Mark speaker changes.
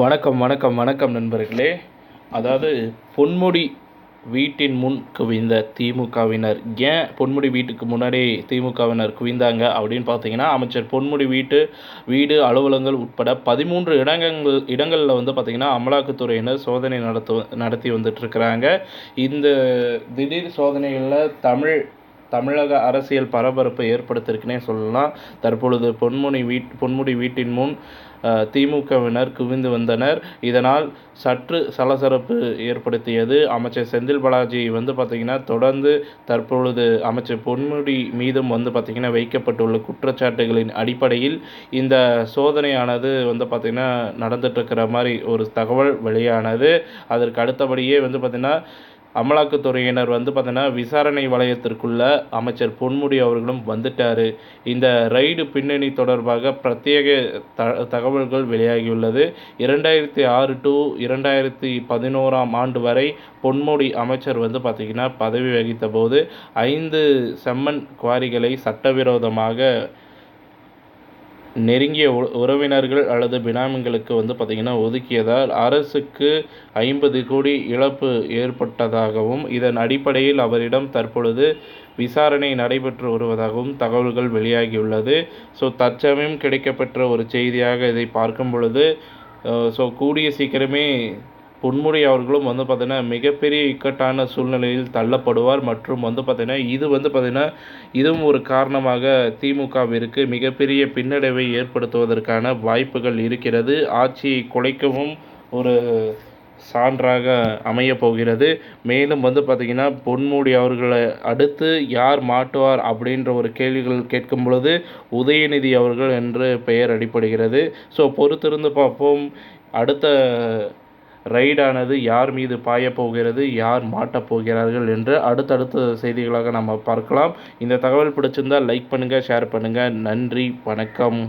Speaker 1: வணக்கம் வணக்கம் வணக்கம் நண்பர்களே. அதாவது பொன்முடி வீட்டின் முன் குவிந்த திமுகவினர். ஏன் பொன்முடி வீட்டுக்கு முன்னாடி திமுகவினர் குவிந்தாங்க அப்படின்னு பார்த்தீங்கன்னா அமைச்சர் பொன்முடி வீட்டு வீடு அலுவலகங்கள் உட்பட பதிமூன்று இடங்கள் இடங்களில் வந்து பார்த்திங்கன்னா அமலாக்கத்துறையினர் சோதனை நடத்து நடத்தி வந்துட்டுருக்கிறாங்க. இந்த திடீர் சோதனைகளில் தமிழ் தமிழக அரசியல் பரபரப்பை ஏற்படுத்தியிருக்குனே சொல்லலாம். தற்பொழுது பொன்முனி வீட் பொன்முடி வீட்டின் முன் திமுகவினர் குவிந்து வந்தனர். இதனால் சற்று சலசலப்பு ஏற்படுத்தியது. அமைச்சர் செந்தில் பாலாஜி வந்து பார்த்திங்கன்னா தொடர்ந்து தற்பொழுது அமைச்சர் பொன்முடி மீதும் வந்து பார்த்திங்கன்னா வைக்கப்பட்டுள்ள குற்றச்சாட்டுகளின் அடிப்படையில் இந்த சோதனையானது வந்து பார்த்திங்கன்னா நடந்துட்டுருக்கிற மாதிரி ஒரு தகவல் வெளியானது. அதற்கு அடுத்தபடியே வந்து பார்த்திங்கன்னா அமலாக்கத்துறையினர் வந்து பார்த்தீங்கன்னா விசாரணை வளையத்திற்குள்ள அமைச்சர் பொன்முடி அவர்களும் வந்துட்டார். இந்த ரைடு பின்னணி தொடர்பாக பிரத்யேக த தகவல்கள் வெளியாகியுள்ளது. இரண்டாயிரத்தி ஆறு டு இரண்டாயிரத்தி பதினோராம் ஆண்டு வரை பொன்முடி அமைச்சர் வந்து பார்த்திங்கன்னா பதவி வகித்த போது ஐந்து செம்மண் குவாரிகளை சட்டவிரோதமாக நெருங்கிய உறவினர்கள் அல்லது பினாமிகளுக்கு வந்து பார்த்திங்கன்னா ஒதுக்கியதால் அரசுக்கு ஐம்பது கோடி இழப்பு ஏற்பட்டதாகவும் இதன் அடிப்படையில் அவரிடம் தற்பொழுது விசாரணை நடைபெற்று வருவதாகவும் தகவல்கள் வெளியாகியுள்ளது. ஸோ தற்சமயம் கிடைக்கப்பெற்ற ஒரு செய்தியாக இதை பார்க்கும் பொழுது ஸோ கூடிய சீக்கிரமே பொன்முடி அவர்களும் வந்து பார்த்திங்கன்னா மிகப்பெரிய இக்கட்டான சூழ்நிலையில் தள்ளப்படுவார். மற்றும் வந்து பார்த்திங்கன்னா இது வந்து பார்த்திங்கன்னா இதுவும் ஒரு காரணமாக திமுகவிற்கு மிகப்பெரிய பின்னடைவை ஏற்படுத்துவதற்கான வாய்ப்புகள் இருக்கிறது. ஆட்சியை குலைக்கவும் ஒரு சான்றாக அமைய போகிறது. மேலும் வந்து பார்த்திங்கன்னா பொன்முடி அவர்களை அடுத்து யார் மாட்டுவார் அப்படின்ற ஒரு கேள்விகள் கேட்கும் பொழுது உதயநிதி அவர்கள் என்று பெயர் அடிப்படுகிறது. ஸோ பொறுத்திருந்து பார்ப்போம். அடுத்த ரைடானது யார் மீது பாயப் போகிறது யார் மாட்டப் போகிறார்கள் என்று அடுத்தடுத்த செய்திகளாக நம்ம பார்க்கலாம். இந்த தகவல் பிடிச்சிருந்தால் லைக் பண்ணுங்கள் ஷேர் பண்ணுங்கள் நன்றி வணக்கம்.